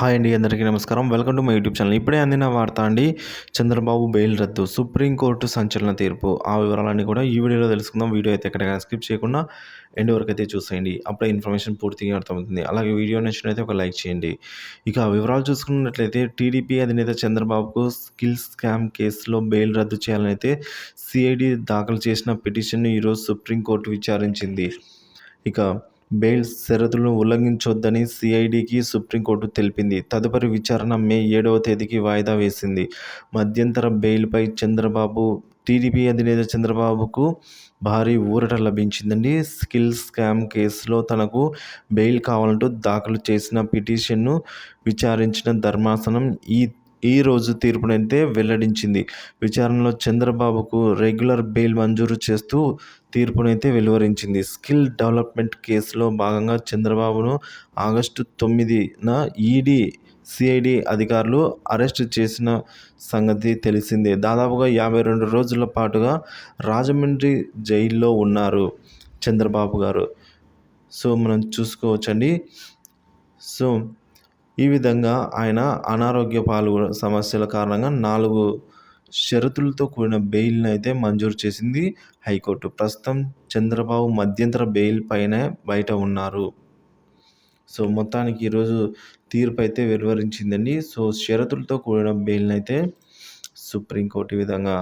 Hi అండి అందరికీ నమస్కారం. Welcome to my YouTube channel. ఇప్పుడే అందిన వార్త అండి చంద్రబాబు బెయిల్ రద్దు సుప్రీంకోర్టు సంచలన తీర్పు. ఆ వివరాలన్నీ కూడా ఈ వీడియోలో తెలుసుకుందాం. వీడియో అయితే ఎక్కడ స్కిప్ చేయకుండా ఎండ్ వరకు అయితే చూసేయండి. అప్పుడే ఇన్ఫర్మేషన్ పూర్తిగా అర్థమవుతుంది. అలాగే వీడియో నచ్చినైతే ఒక లైక్ చేయండి. ఇక ఆ వివరాలు చూసుకున్నట్లయితే టీడీపీ అధినేత చంద్రబాబుకు స్కిల్ స్కామ్ కేసులో బెయిల్ రద్దు చేయాలని అయితే సిఐడి దాఖలు చేసిన పిటిషన్ను ఈరోజు సుప్రీంకోర్టు విచారించింది. ఇక బెయిల్ షరతులను ఉల్లంఘించొద్దని సిఐడికి సుప్రీంకోర్టు తెలిపింది. తదుపరి విచారణ మే ఏడవ తేదీకి వాయిదా వేసింది. మధ్యంతర బెయిల్పై చంద్రబాబు టీడీపీ అధినేత చంద్రబాబుకు భారీ ఊరట లభించిందండి. స్కిల్ స్కామ్ కేసులో తనకు బెయిల్ కావాలంటూ దాఖలు చేసిన పిటిషన్ను విచారించిన ధర్మాసనం ఈ ఈ రోజు తీర్పునైతే వెల్లడించింది. విచారణలో చంద్రబాబుకు రెగ్యులర్ బెయిల్ మంజూరు చేస్తూ తీర్పునైతే వెలువరించింది. స్కిల్ డెవలప్మెంట్ కేసులో భాగంగా చంద్రబాబును ఆగస్టు తొమ్మిదిన ఈడీ సిఐడి అధికారులు అరెస్ట్ చేసిన సంగతి తెలిసిందే. దాదాపుగా యాభై రెండు రోజుల పాటుగా రాజమండ్రి జైల్లో ఉన్నారు చంద్రబాబు గారు. సో మనం చూసుకోవచ్చండి. సో ఈ విధంగా ఆయన అనారోగ్య పాలు సమస్యల కారణంగా నాలుగు షరతులతో కూడిన బెయిల్ని అయితే మంజూరు చేసింది హైకోర్టు. ప్రస్తుతం చంద్రబాబు మధ్యంతర బెయిల్ పైన బయట ఉన్నారు. సో మొత్తానికి ఈరోజు తీర్పు అయితే వెలువరించిందండి. సో షరతులతో కూడిన బెయిల్ని అయితే సుప్రీంకోర్టు ఈ విధంగా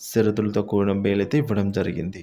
షరతులతో కూడిన బెయిల్ అయితే ఇవ్వడం జరిగింది.